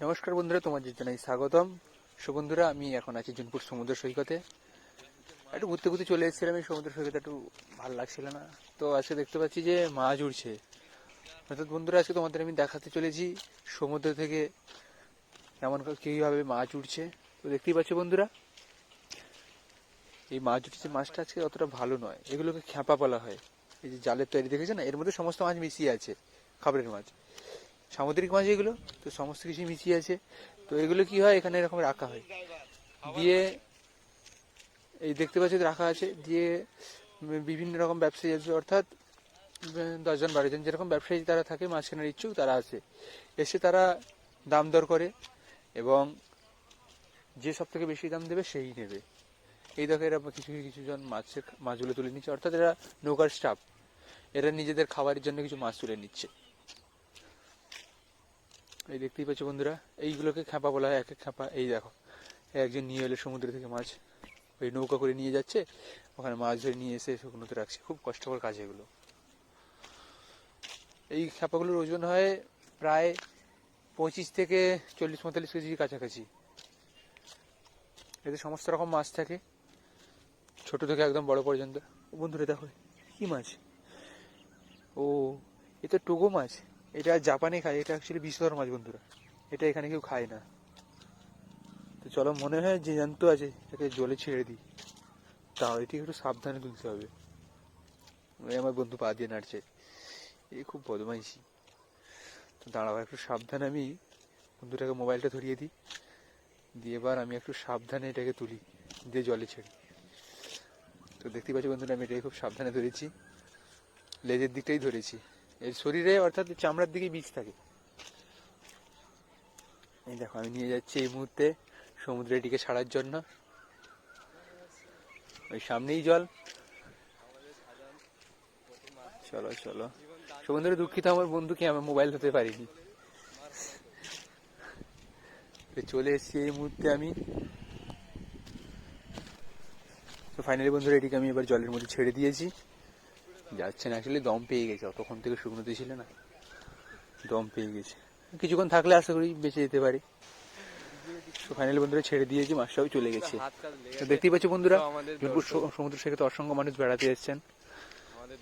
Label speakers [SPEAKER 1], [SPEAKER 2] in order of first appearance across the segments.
[SPEAKER 1] নমস্কার বন্ধুরা, তোমাদের জানাই স্বাগতম। সো বন্ধুরা, আমি এখন আছি জুনপুর সমুদ্র সৈকতে। একটু ঘুরতে ঘুরতে চলে এসেছিলাম, এই সমুদ্র সৈকতে একটু ভালো লাগছিল না। তো আজকে দেখতে পাচ্ছি যে মাছ উঠছে অর্থাৎ বন্ধুরা, আজকে তোমাদের আমি দেখাতে চলেছি সমুদ্র থেকে করে কীভাবে মাছ উঠছে তো দেখতেই পাচ্ছ বন্ধুরা, এই মাছ উঠছে মাছটা আজকে অতটা ভালো নয়। এগুলোকে খ্যাপা বলা হয়। এই যে জালের তৈরি, দেখেছে না? এর মধ্যে সমস্ত মাছ মিশিয়ে আছে, খাবারের মাছ। সামুদ্রিক মাছ এগুলো, তো সমস্ত কিছু মিশিয়ে আছে। তো এগুলো কি হয়? এখানে এরকম রাখা হয়। দিয়ে এই দেখতে পাচ্ছি রাখা আছে। দিয়ে বিভিন্ন রকম ব্যবসায়ী আছে, অর্থাৎ দশজন বারোজন যেরকম ব্যবসায়ী তারা থাকে মাছ কেনার ইচ্ছুক তারা আছে। এসে তারা দাম দর করে এবং যে সব থেকে বেশি দাম দেবে সেই নেবে। এই দেখো এরা কিছু কিছু জন মাছের, মাছগুলো তুলে নিচ্ছে। অর্থাৎ এরা নৌকার স্টাফ। এরা নিজেদের খাবারের জন্য কিছু মাছ তুলে নিচ্ছে। এই দেখতেই পাচ্ছ বন্ধুরা, এইগুলোকে খ্যাপা বলা হয় এক এক খ্যাপা এই দেখো একজন নিয়ে এলো সমুদ্র থেকে মাছ, ওই নৌকা করে নিয়ে যাচ্ছে, ওখানে মাছ ধরে নিয়ে এসে শুকনোতে রাখছে। খুব কষ্টকর কাজ এগুলো। এই খ্যাপাগুলোর ওজন হয় প্রায় পঁচিশ থেকে চল্লিশ পঁয়তাল্লিশ কেজির কাছাকাছি। এতে সমস্ত রকম মাছ থাকে, ছোট থেকে একদম বড় পর্যন্ত। বন্ধুরা, দেখো, কি মাছ? ও এটা টোগো মাছ। এটা জাপানে খায়, এটা অ্যাকচুয়ালি বিষধর মাছ বন্ধুরা। এটা এখানে কেউ খায় না। তো চলো মনে হয় যে জ্যান্ত আছে তাকে জলে ছেড়ে দিই। তাও এটি একটু সাবধানে তুলতে হবে। আমার বন্ধু পা দিয়ে নাড়ছে। এই খুব বদমাইশি। তো দাঁড়াও, একটু সাবধানে আমি বন্ধুটাকে মোবাইলটা ধরিয়ে দিই। দিয়ে এবার আমি একটু সাবধানে এটাকে তুলি, দিয়ে জলে ছেড়ি তো দেখতে পাচ্ছি বন্ধুরা, আমি এটাকে খুব সাবধানে ধরেছি। লেজের দিকটাই ধরেছি। এর শরীরে অর্থাৎ চামড়ার দিকে বীজ থাকে। এই দেখো, আমি নিয়ে যাচ্ছি এই মুহূর্তে সমুদ্রে এটিকে ছাড়ার জন্য। ওই সামনেই জল। চলো চলো। সমুদ্রে দুঃখিত, আমার বন্ধুকে আমার মোবাইল হতে পারিনি। চলে এসেছি এই মুহূর্তে আমি। তো ফাইনালি বন্ধুরা এটিকে আমি এবার জলের মধ্যে ছেড়ে দিয়েছি। যাচ্ছে না আসলে দম পেয়ে গেছে, অতক্ষণ থেকে শুকনোতে ছিল না। দম পেয়ে গেছে। কিছুক্ষণ থাকলে আশা করি বেঁচে যেতে পারি। ফাইনালি বন্ধুরা ছেড়ে দিয়েছি মাছটাও চলে গেছে। দেখতেই পাচ্ছ বন্ধুরা, জুনপুর সমুদ্র সৈকতে অসংখ্য মানুষ বেড়াতে এসেছেন।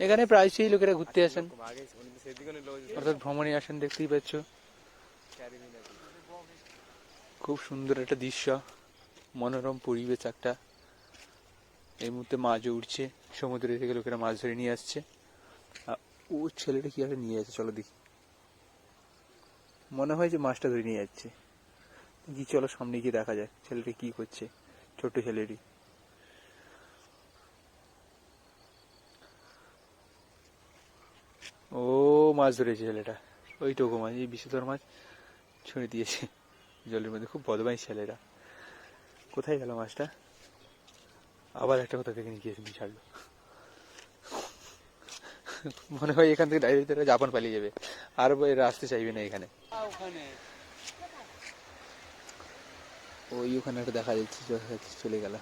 [SPEAKER 1] এখানে প্রায়শই লোকেরা ঘুরতে আসেন। অর্থাৎ ভ্রমণে আসেন, দেখতেই পাচ্ছ। খুব সুন্দর একটা দৃশ্য, মনোরম পরিবেশ একটা। এই মুহূর্তে মাছও উঠছে সমুদ্র থেকে লোকেরা মাছ ধরে নিয়ে আসছে। ও ছেলেটা কি একটা নিয়ে যাচ্ছে, চলো দেখি। মনে হয় যে মাছটা ধরে নিয়ে যাচ্ছে। কি চলো সামনে গিয়ে দেখা যাক, ছেলেটা কি করছে, ছোট্ট ছেলেটি। ও, মাছ ধরেছে ছেলেটা। ওই টোকো মাছ, এই বিষধর মাছ ছুঁড়ে দিয়েছে। জলের মধ্যে, খুব বদমাইশ ছেলেরা কোথায় গেল মাছটা? আবার একটা কথা থেকে নিয়ে গিয়েছে ছাড়লো। মনে হয় এখান থেকে ডাইরেক্ট তারা জাপান পালিয়ে যাবে। আর এরা আসতে চাইবে না এখানে। ওই ওখানে। একটা দেখা যাচ্ছে দেখা যাচ্ছে চলে গেল।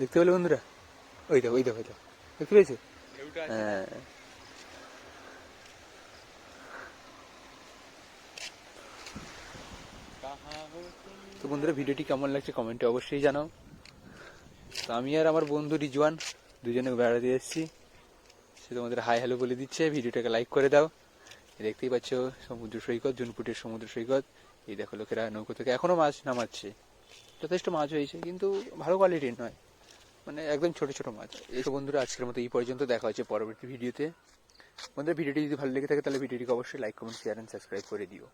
[SPEAKER 1] দেখতে পেলে বন্ধুরা? ওই দেখো ওই দেখো ওই দেখো। দেখতে পেয়েছ? হ্যাঁ। তো বন্ধুরা ভিডিওটি কেমন লাগছে কমেন্টে অবশ্যই জানাও। তো আমি আর আমার বন্ধু রিজওয়ান দুজনে বেড়াতে এসেছি। সে তোমাদের হাই হ্যালো বলে দিচ্ছে। ভিডিওটাকে লাইক করে দাও। দেখতেই পাচ্ছ, সমুদ্র সৈকত, জুনপুটের সমুদ্র সৈকত। এই দেখো লোকেরা নৌকো থেকে এখনও মাছ নামাচ্ছে। যথেষ্ট মাছ হয়েছে, কিন্তু ভালো কোয়ালিটির নয়। মানে একদম ছোট ছোট মাছ। এই বন্ধুরা, আজকের মতো এই পর্যন্ত দেখা হচ্ছে পরবর্তী ভিডিওতে। বন্ধুরা, ভিডিওটি যদি ভালো লেগে থাকে, তাহলে ভিডিওটিকে অবশ্যই like comment share and subscribe করে দিও।